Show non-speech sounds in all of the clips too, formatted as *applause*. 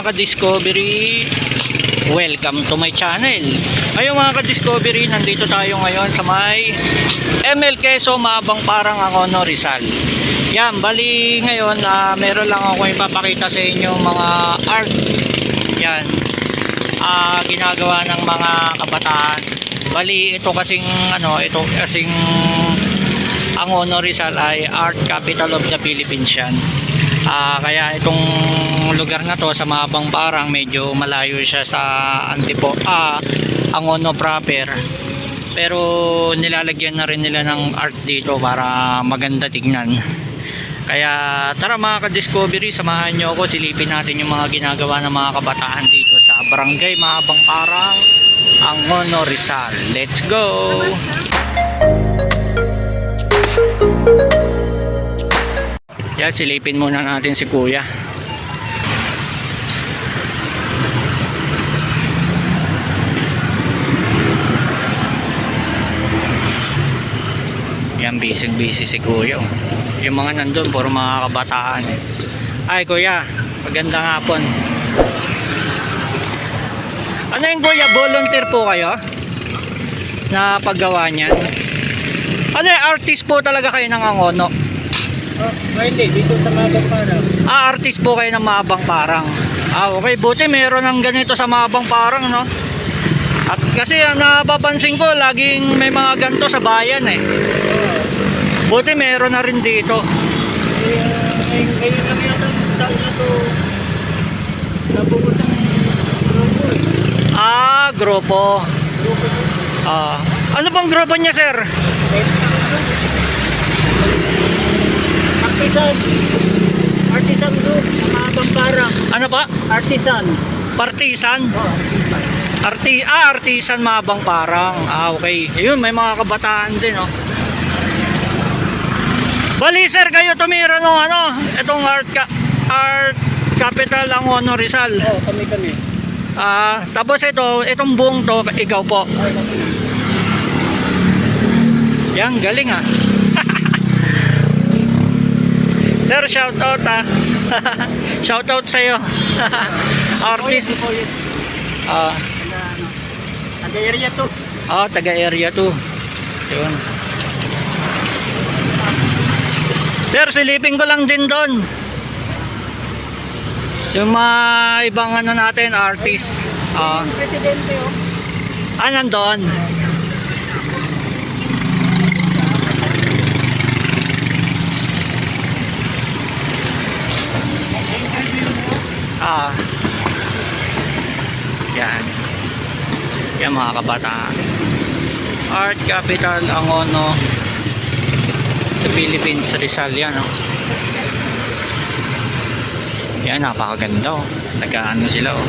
Mga ka-discovery Welcome to my channel. Ngayon mga ka-discovery Nandito tayo ngayon sa may ML Quezon Mabang Parang Angono Rizal. Yan, bali ngayon ah, Meron lang ako ipapakita sa inyo Mga art. Yan ah, Ginagawa ng mga kabataan. Bali ito kasing ano Ito kasing Angono Rizal ay Art Capital of the Philippines yan Ah, kaya itong lugar na to sa Mabang Parang medyo malayo siya sa Antipo ah Angono proper. Pero nilalagyan na rin nila ng art dito para maganda tignan. Kaya tara mga ka-discovery, samahan nyo ako, silipin natin yung mga ginagawa ng mga kabataan dito sa Barangay Mabang Parang, Angono Rizal. Let's go! Yan, silipin muna natin si kuya. Yan, busy busy si kuya. oh. Yung mga nandun, puro mga kabataan. Ay, kuya, magandang hapon. Ano yung kuya, volunteer po kayo? Na paggawa niyan? Ano yung artist po talaga kayo ng Angono? Oh, hindi, dito sa Mabang Parang. Ah, artist po kayo ng Mabang Parang. Ah, okay. Buti meron ng ganito sa Mabang Parang, no? At kasi ang napapansin ko, laging may mga ganito sa bayan, eh. Buti meron na rin dito. Eh, ngayon, ngayon lang yata taon na to ang grupo eh. Ah, grupo. Grupo ko. Ah, ano bang grupo niya, sir? Eh, Artisan. Artisan group. Mabang Parang. Ano pa? Artisan. Partisan? Oh, artisan. Arti ah, artisan Mabang Parang. Ah, okay. Ayun, may mga kabataan din, oh. Bali, sir, kayo tumira no, ano, itong art, ka, art capital ang Ono Rizal. Oh, kami kami. Ah, tapos ito, itong buong to, ikaw po. Yan, galing ah. Sir, shout out ah. *laughs* shout out sa iyo. *laughs* Artist. Oh, yun. Ah, Taga, ano, area to. ah, taga area 2. Yun. Sir, silipin ko lang din doon. Yung mga ibang ano natin, artist. Ah, presidente oh. ah, nandun. Yan. Yan mga kabataan. Art Capital Angono the Philippines Rizal yan oh. Yan napakaganda oh. Nag-ano sila oh.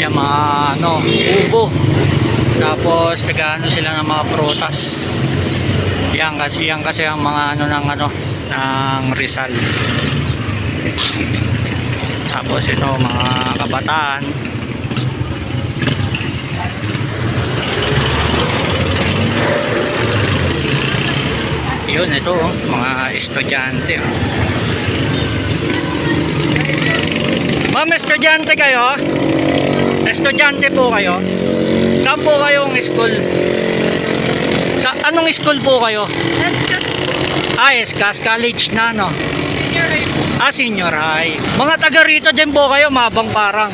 Yan mga ano, ubo. Tapos nag-ano sila ng mga prutas. Yan kasi yan kasi ang mga ano ng ano ng Rizal. Tapos ito mga kabataan. Yun ito oh, mga estudyante. Oh. Ma'am, estudyante kayo? Estudyante po kayo? Saan po kayong school? Sa anong school po kayo? Eskas Ah, Escas College na, no? Senior High. Ah, senior high. Mga taga rito din po kayo, mabang parang.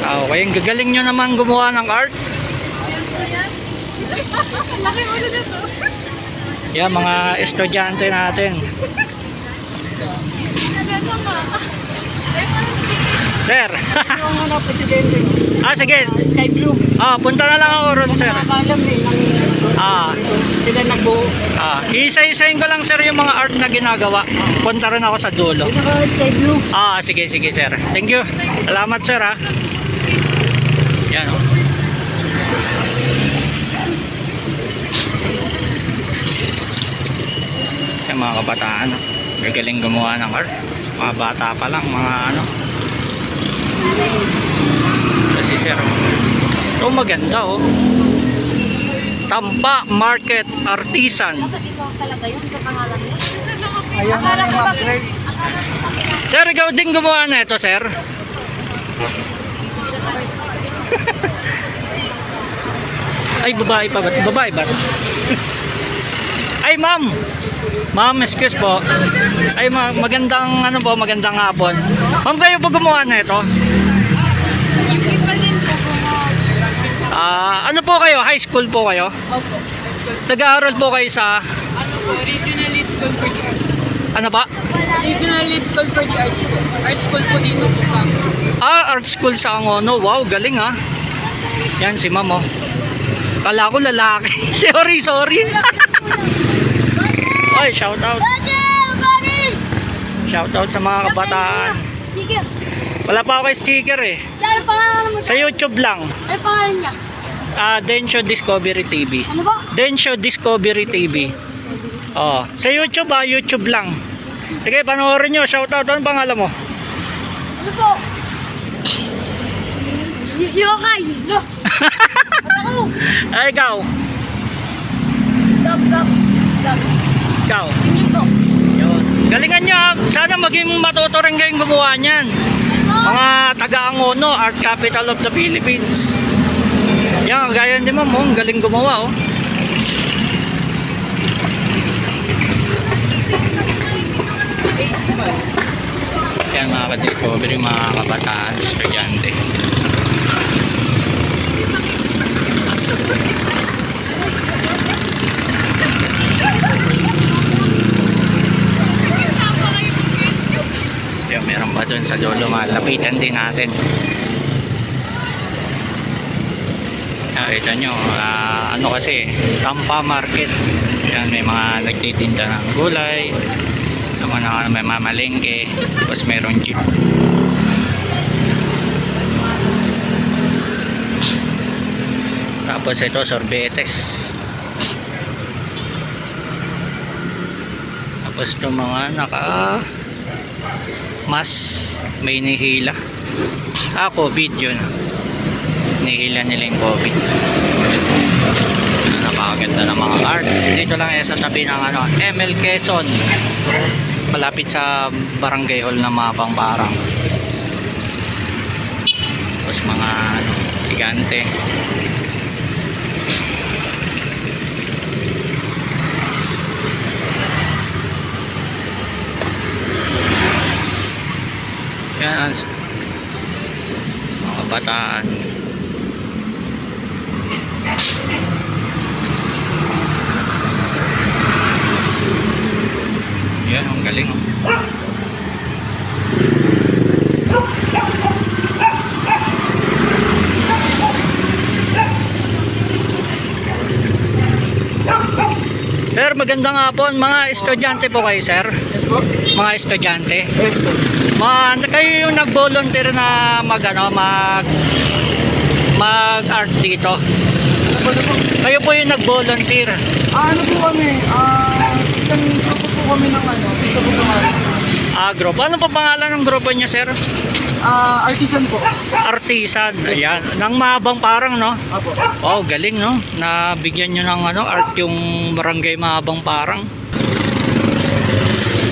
Ah, okay, ang gagaling nyo naman gumawa ng art. Ayan po yan. *laughs* Laki ulo na to. Yan, mga estudyante natin. Sir. Yung ano, presidente. ah, sige. Sky Blue. Ah, punta na lang ako ron, sir. Eh. Ah. Sila nagbuo. Ah, isa-isahin ko lang, sir, yung mga art na ginagawa. Punta rin ako sa dulo. Yung naka Sky Blue. Ah, sige, sige, sir. Thank you. Salamat, sir, ha. Yan, oh. Yan, mga kabataan, oh. Gagaling gumawa ng art. Mga bata pa lang, mga ano. Kasi, sir, oh. Ito maganda, oh. Tampa Market Artisan. Na lang mag-upgrade. Sir, ikaw din gumawa na ito, sir? Ay, babae pa ba? Babae ba? *laughs* Ay, ma'am. Ma'am, excuse po. Ay, ma- magandang, ano po, magandang hapon. Ma'am, kayo po gumawa na ito? Yung iba din po gumawa. Ah, ano po kayo? High school po kayo? Opo. Nag-aaral po kayo sa, Ano po, Regional Lead School for the Arts. ano ba? Regional Lead School for the Arts po. Art School po dito po sa. Ah, art school sa Angono. Wow, galing ah. Yan si ma'am oh. Kala ko lalaki. *laughs* sorry, sorry. *laughs* Oy, shout out. Shout out sa mga kabataan. Sticker. Wala pa ako kay sticker eh. Ano pangalan mo? Sa YouTube lang. Ano pangalan niya? Ah, Densho Discovery TV. Ano ba? Densho Discovery TV. Oh, sa YouTube ah, YouTube lang. Sige, panoorin nyo. Shout out. Ano pangalan mo? Ano po? Yokai. No. Ay, ikaw. Dab, dab. Dab. Ikaw. Yun. Galingan nyo. ah. Sana maging matuto rin kayong gumawa niyan. Mga taga-Angono, Art Capital of the Philippines. Yan, gaya ni ma'am, oh, galing gumawa, oh. Yan mga ka-discovery, mga kabataan, estudyante. Yan, meron pa dun sa dulo, malapitan din natin. Nakita nyo, ah, ano kasi, Tampa Market. Yan, may mga nagtitinda ng gulay, naman na may mamalengke, tapos merong jeep. Tapos ito, sorbetes. Tapos itong mga naka mas may nihila. Ah, COVID yun. Nihila nila yung COVID. Napakaganda ng mga art. Dito lang yan sa tabi ng ano, ML Quezon. Malapit sa barangay hall ng mga pangbarang. Tapos mga ano, gigante. Yan mga kabataan. Yan, ang galing. oh. Sir, magandang hapon. Mga estudyante po kayo, sir? Yes po? Mga estudyante? Yes po. Ma, kayo yung nag-volunteer na mag ano, mag mag art dito. Ano po na po? Kayo po yung nag-volunteer. Ah, ano po kami? Ah, isang grupo po kami ng ano, dito po sa Mali. Ah, grupo. Ano pa pangalan ng grupo niya, sir? Ah, artisan po. Artisan. Ayan. Nang mahabang parang, no? Apo. Oh, galing, no? Nabigyan nyo ng ano, art yung barangay mahabang parang.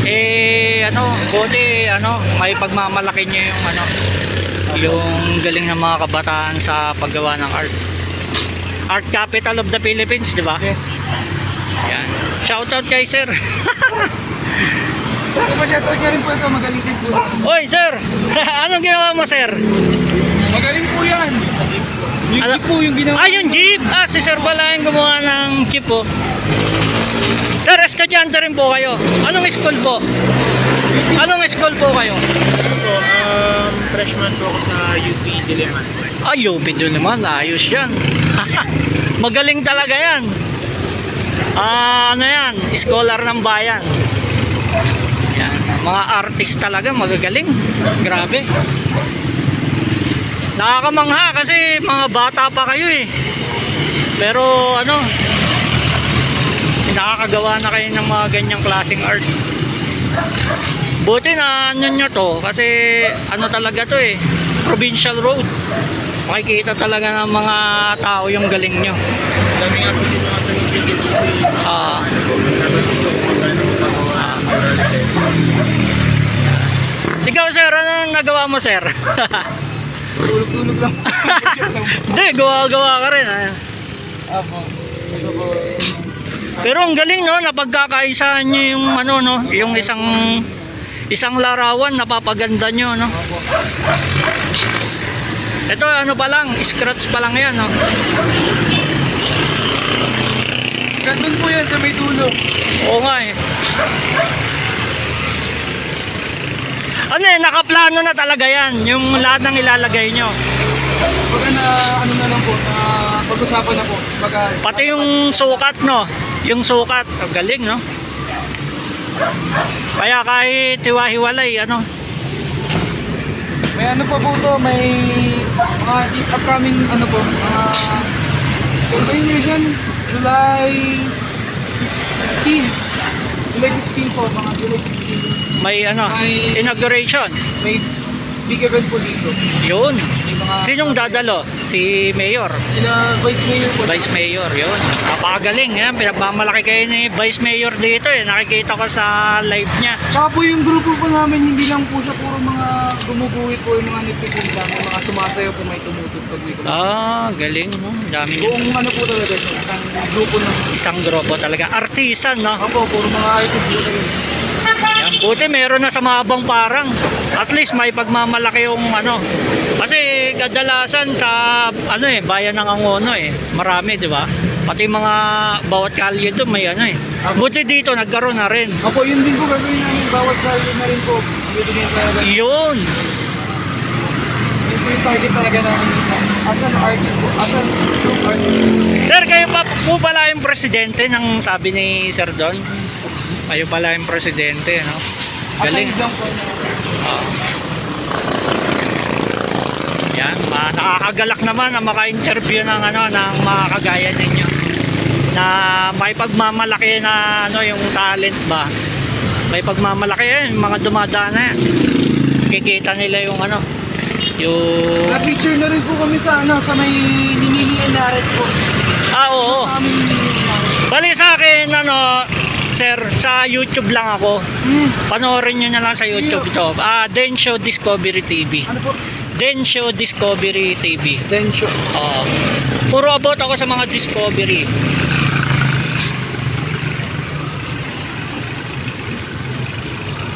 Eh, ano, buti, ano, may pagmamalaki nyo yung ano, yung galing ng mga kabataan sa paggawa ng art. Art capital of the Philippines, di ba? Yes. Yan. Shoutout kay sir. Pa siya, niya rin po ito, magaling din po. Oy, sir. *laughs* Anong ginawa mo, sir? Magaling po yan. Yung Ano- jeep po yung ginawa. Ah, yung jeep. Ah, si sir pala yung gumawa ng jeep po. Sir, estudyante rin po kayo. Anong school po? Anong school po kayo? po, um, freshman po ako sa UP Diliman. Ay, UP naman. Ayos yan. *laughs* Magaling talaga yan. Ah, ano yan? Scholar ng bayan. Yan. Mga artist talaga, magagaling. Grabe. Nakakamangha kasi mga bata pa kayo eh. Pero ano, nakakagawa na kayo ng mga ganyang klaseng art. Buti na ano nyo to kasi ano talaga to eh, provincial road. Makikita talaga ng mga tao yung galing nyo. Dami nga po dito Ah, art. Ikaw sir, ano nagawa mo sir? Tulog-tulog lang. *laughs* Hindi, gawa-gawa ka rin. ah. Apo. So, Pero ang galing no, napagkakaisahan nyo yung ano no, yung isang isang larawan napapaganda nyo no. Ito ano pa lang, scratch pa lang yan no. Gandun po yan sa may dulo. Oo nga eh. Ano eh, nakaplano na talaga yan, yung lahat ng ilalagay nyo. Baga na, ano na lang po, na pag-usapan na po. Baga, Pati yung sukat no, yung sukat, ang galing no. Kaya kahit hiwa-hiwalay, ano, may ano pa po to, may mga this upcoming, ano po, yung year dyan? July 15. July 15 po, mga July 15. may ano, May- inauguration. May big event po dito. Yun. Mga, Sinong dadalo? Si Mayor. Sila Vice Mayor po. Vice Mayor, yun. Napakagaling. Yan. Pinagmamalaki kayo ni Vice Mayor dito eh. Nakikita ko sa live niya. Tsaka po yung grupo po namin, hindi lang po siya puro mga gumuguhit po yung mga nagtitinda. May mga sumasayaw po may tumutugtog, may tumutugtog. Ah, galing. No? Dami. Buong ano po talaga, isang grupo na. Isang grupo talaga. Artisan, no? Ako, puro mga artist po talaga. Buti meron na sa mabang parang. At least may pagmamalaki yung ano. Kasi kadalasan sa ano eh, bayan ng Angono eh. Marami, di ba? Pati mga bawat kalye doon may ano eh. Buti dito nagkaroon na rin. Ako, yun din po gagawin namin. Bawat saldo na rin po. Bibigyan talaga. Yun. Yun po yung target talaga namin. As an artist po. As an group artist. Sir, kayo pa po pala yung presidente ng sabi ni Sir Don. Kayo pala yung presidente, no? Galing. Aside lang po. Yan, ma nakakagalak naman na maka-interview ng ano ng mga kagaya ninyo na may pagmamalaki na ano yung talent ba. May pagmamalaki yan, yung mga dumadaan na yan. Kikita nila yung ano yung Na-feature na rin po kami sa ano, sa may Ninini Enares po. Ah, oo. Sa amin. Bali sa akin ano Sir, sa YouTube lang ako. Hmm. Panoorin nyo na lang sa YouTube to. Ah, Densho Discovery TV. Ano po? Densho Discovery TV. Densho. Oo. Puro about ako sa mga discovery.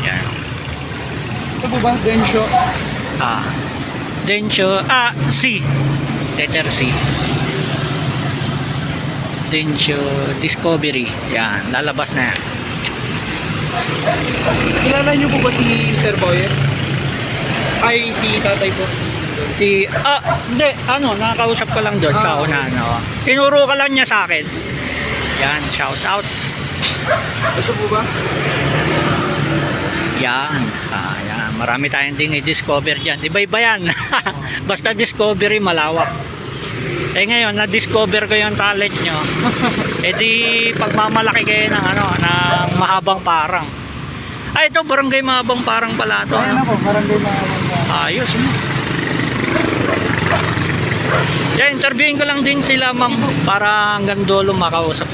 Yan. Ito po ba? Densho. Ah. Densho, ah, C. Letter C. Densho Discovery. Yan, lalabas na yan. Kilala niyo po ba si Sir Boyer? Ay, si tatay po. Si, ah, hindi, ano, nakakausap ko lang doon sa Ah, okay. unahan. Oh. Tinuro ka lang niya sa akin. Yan, shout out. Ito po ba? Yan. Ah, yan. Marami tayong din i-discover dyan. Iba-iba yan. *laughs* Basta discovery malawak. Eh ngayon, na-discover ko yung talent nyo. *laughs* eh di pagmamalaki kayo ng ano, ng mahabang parang. Ay, ito, barangay mahabang parang pala to. Ayan Ano? ako, parang doon na Ayos. No? Yeah, interviewin ko lang din sila ma'am para hanggang dulo makausap.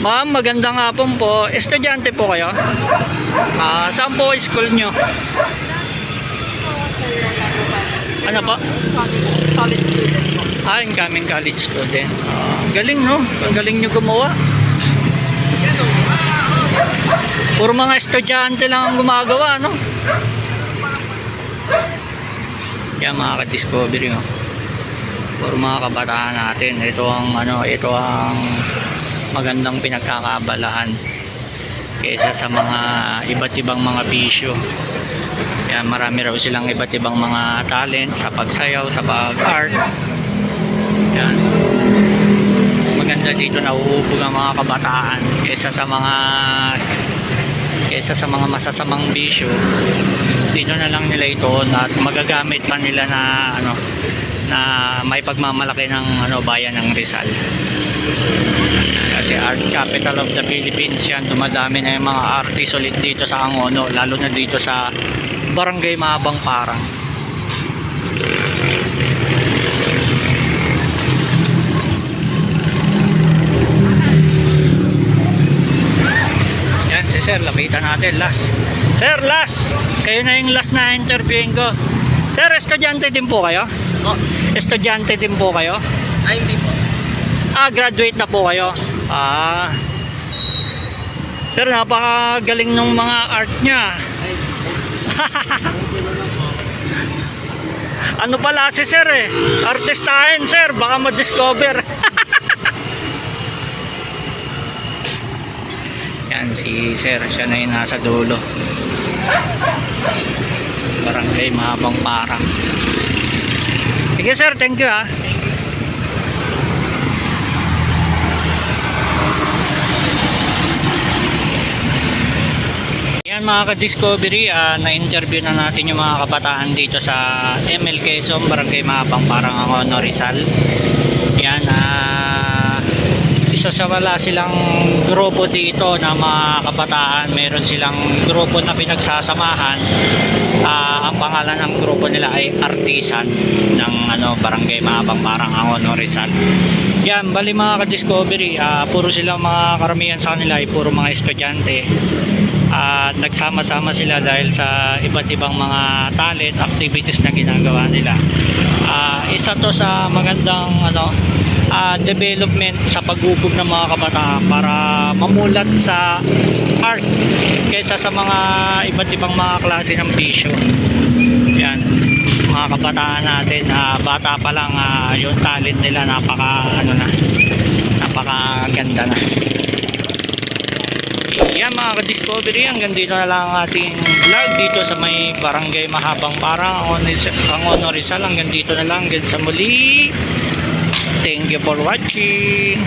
Ma'am, magandang hapon po. Estudyante po kayo? Ah, saan po school nyo? Ano po? College student po. Ah, incoming college student. Ah, galing no? Ang galing nyo gumawa. Puro mga estudyante lang ang gumagawa, no? Yan mga ka-discovery, no? Puro mga kabataan natin. Ito ang, ano, ito ang magandang pinagkakabalahan kaysa sa mga iba't ibang mga bisyo. Yan, marami raw silang iba't ibang mga talent sa pagsayaw, sa pag-art. Yan. Maganda dito nauubog ang mga kabataan kaysa sa mga kaysa sa mga masasamang bisyo. Dito na lang nila ito at magagamit pa nila na ano na may pagmamalaki ng ano bayan ng Rizal. Kasi art capital of the Philippines yan. Dumadami na yung mga artist ulit dito sa Angono. Lalo na dito sa Barangay Maabang Parang. Lapitan natin last. Sir, last. Kayo na yung last na interviewin ko. Sir, estudyante din po kayo? Oh, Estudyante din po kayo? ay hindi po. Ah, graduate na po kayo. Ah. Sir, napakagaling ng mga art niya. Ay, *laughs* Ano pala si Sir eh? Artistahin, Sir. Baka ma-discover. Yan si Sir. Siya na yung nasa dulo. Barangay Mahabang Parang. Sige Sir, thank you ah. Yan mga ka-discovery, ah, na-interview na natin yung mga kabataan dito sa ML Quezon, Barangay Mapang Parang Angono, Rizal. Yan, ah, isa sa wala silang grupo dito na mga kabataan. Meron silang grupo na pinagsasamahan. Ah, ang pangalan ng grupo nila ay Artisan ng ano, Barangay Mapang Parang Angono, Rizal. Yan, bali mga ka-discovery, ah, puro silang mga karamihan sa kanila ay puro mga estudyante at nagsama-sama sila dahil sa iba't ibang mga talent activities na ginagawa nila. Ah, isa to sa magandang ano ah, development sa paghubog ng mga kabataan para mamulat sa art kaysa sa mga iba't ibang mga klase ng bisyo. Yan mga kabataan natin ah, bata pa lang ah, yung talent nila napaka ano na napaka ganda na yan mga ka-discovery, hanggang dito na lang ang ating vlog dito sa may barangay Mahabang Parang, Angono Rizal. Hanggang dito na lang, hanggang sa muli. Thank you for watching.